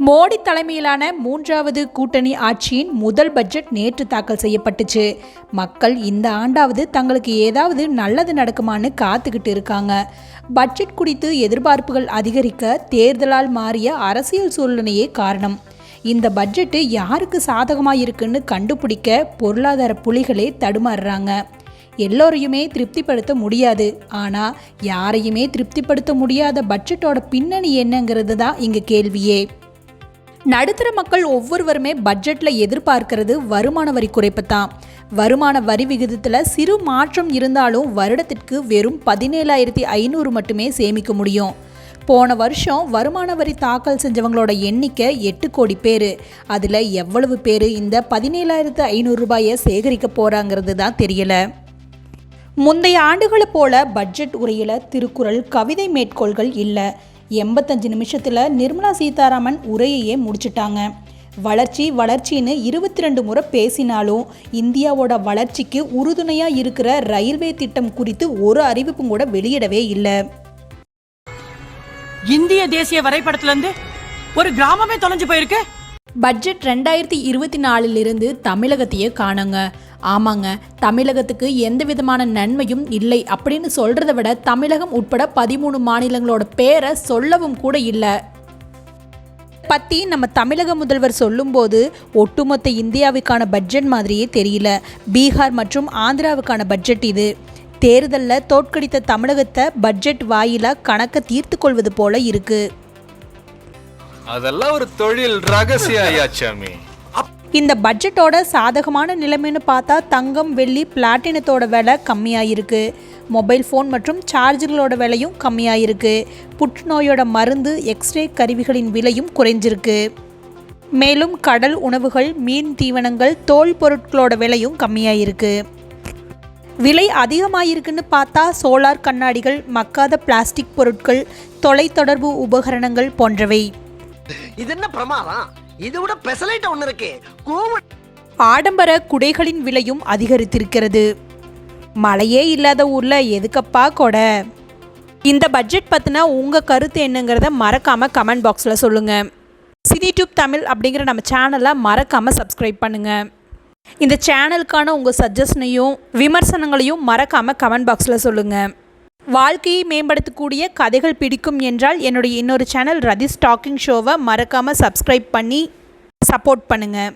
மோடி தலைமையிலான மூன்றாவது கூட்டணி ஆட்சியின் முதல் பட்ஜெட் நேற்று தாக்கல் செய்யப்பட்டுச்சு. மக்கள் இந்த ஆண்டாவது தங்களுக்கு ஏதாவது நல்லது நடக்குமான்னு காத்துக்கிட்டு இருக்காங்க. பட்ஜெட் குறித்து எதிர்பார்ப்புகள் அதிகரிக்க தேர்தலால் மாறிய அரசியல் சூழ்நிலையே காரணம். இந்த பட்ஜெட்டு யாருக்கு சாதகமாக இருக்குன்னு கண்டுபிடிக்க பொருளாதார புலிகளே தடுமாறுறாங்க. எல்லோரையுமே திருப்திப்படுத்த முடியாது. ஆனால் யாரையுமே திருப்திப்படுத்த முடியாத பட்ஜெட்டோட பின்னணி என்னங்கிறது தான் இங்கே கேள்வியே. நடுத்தர மக்கள் ஒவ்வொருவருமே பட்ஜெட்டில் எதிர்பார்க்கிறது வருமான வரி குறைப்பு தான் வருமான வரி விகிதத்தில் சிறு மாற்றம் இருந்தாலும் வருடத்திற்கு வெறும் பதினேழாயிரத்தி ஐநூறு மட்டுமே சேமிக்க முடியும். போன வருஷம் வருமான வரி தாக்கல் செஞ்சவங்களோட எண்ணிக்கை எட்டு கோடி பேர். அதில் எவ்வளவு பேர் இந்த பதினேழாயிரத்து ஐநூறு ரூபாயை சேகரிக்க போகிறாங்கிறது தான் தெரியலை. முந்தைய ஆண்டுகளை போல பட்ஜெட் உரையில் திருக்குறள் கவிதை மேற்கோள்கள் இல்லை. எண்பத்தஞ்சு நிமிஷத்தில் நிர்மலா சீதாராமன் உரையையே முடிச்சிட்டாங்க. வளர்ச்சி வளர்ச்சின்னு இருபத்தி ரெண்டு முறை பேசினாலும் இந்தியாவோட வளர்ச்சிக்கு உறுதுணையாக இருக்கிற ரயில்வே திட்டம் குறித்து ஒரு அறிவிப்பும் கூட வெளியிடவே இல்லை. இந்திய தேசிய வரைபடத்துலேருந்து ஒரு கிராமமே தொலைஞ்சு போயிருக்கு. பட்ஜெட் ரெண்டாயிரத்தி இருபத்தி நாலிலிருந்து தமிழகத்தையே காணுங்க. ஆமாங்க தமிழகத்துக்கு எந்த விதமான நன்மையும் இல்லை அப்படின்னு சொல்கிறத விட தமிழகம் உட்பட பதிமூணு மாநிலங்களோட பேரை சொல்லவும் கூட இல்லை. பற்றி நம்ம தமிழக முதல்வர் சொல்லும்போது ஒட்டுமொத்த இந்தியாவுக்கான பட்ஜெட் மாதிரியே தெரியல. பீகார் மற்றும் ஆந்திராவுக்கான பட்ஜெட் இது. தேர்தலில் தோற்கடித்த தமிழகத்தை பட்ஜெட் வாயிலாக கணக்கை தீர்த்து கொள்வது போல இருக்குது அதெல்லாம் ஒரு தொழில் ரகசிய ஐயாச்சாமி இந்த பட்ஜெட்டோட சாதகமான நிலைமைன்னு பார்த்தா தங்கம் வெள்ளி பிளாட்டினத்தோட விலை கம்மியாயிருக்கு. மொபைல் ஃபோன் மற்றும் சார்ஜர்களோட விலையும் கம்மியாயிருக்கு. புற்றுநோயோட மருந்து எக்ஸ்ரே கருவிகளின் விலையும் குறைஞ்சிருக்கு. மேலும் கடல் உணவுகள் மீன் தீவனங்கள் தோல் பொருட்களோட விலையும் கம்மியாயிருக்கு. விலை அதிகமாயிருக்குன்னு பார்த்தா சோலார் கண்ணாடிகள் மக்காத பிளாஸ்டிக் பொருட்கள் தொலைத்தொடர்பு உபகரணங்கள் போன்றவை. இது என்ன பிரமாதம்? இது விட பெசலைட் ஒண்ணு இருக்கு. கூவ ஆடம்பர குடைகளின் விலையும் அதிகரித்திருக்கிறது. மழையே இல்லாத ஊர்ல எதுக்கப்பா கொடை? இந்த பட்ஜெட் பற்றின உங்கள் கருத்து என்னங்கிறத மறக்காமல் கமெண்ட் பாக்ஸில் சொல்லுங்கள் சினி டியூப் தமிழ் அப்படிங்கிற நம்ம சேனலை மறக்காமல் சப்ஸ்கிரைப் பண்ணுங்கள் இந்த சேனலுக்கான உங்கள் சஜஷனையும் விமர்சனங்களையும் மறக்காமல் கமெண்ட் பாக்ஸில் சொல்லுங்கள் வாழ்க்கையை மேம்படுத்தக்கூடிய கதைகள் பிடிக்கும் என்றால் என்னுடைய இன்னொரு சேனல் ரதிஸ் டாக்கிங் ஷோவை மறக்காமல் சப்ஸ்கிரைப் பண்ணி சப்போர்ட் பண்ணுங்கள்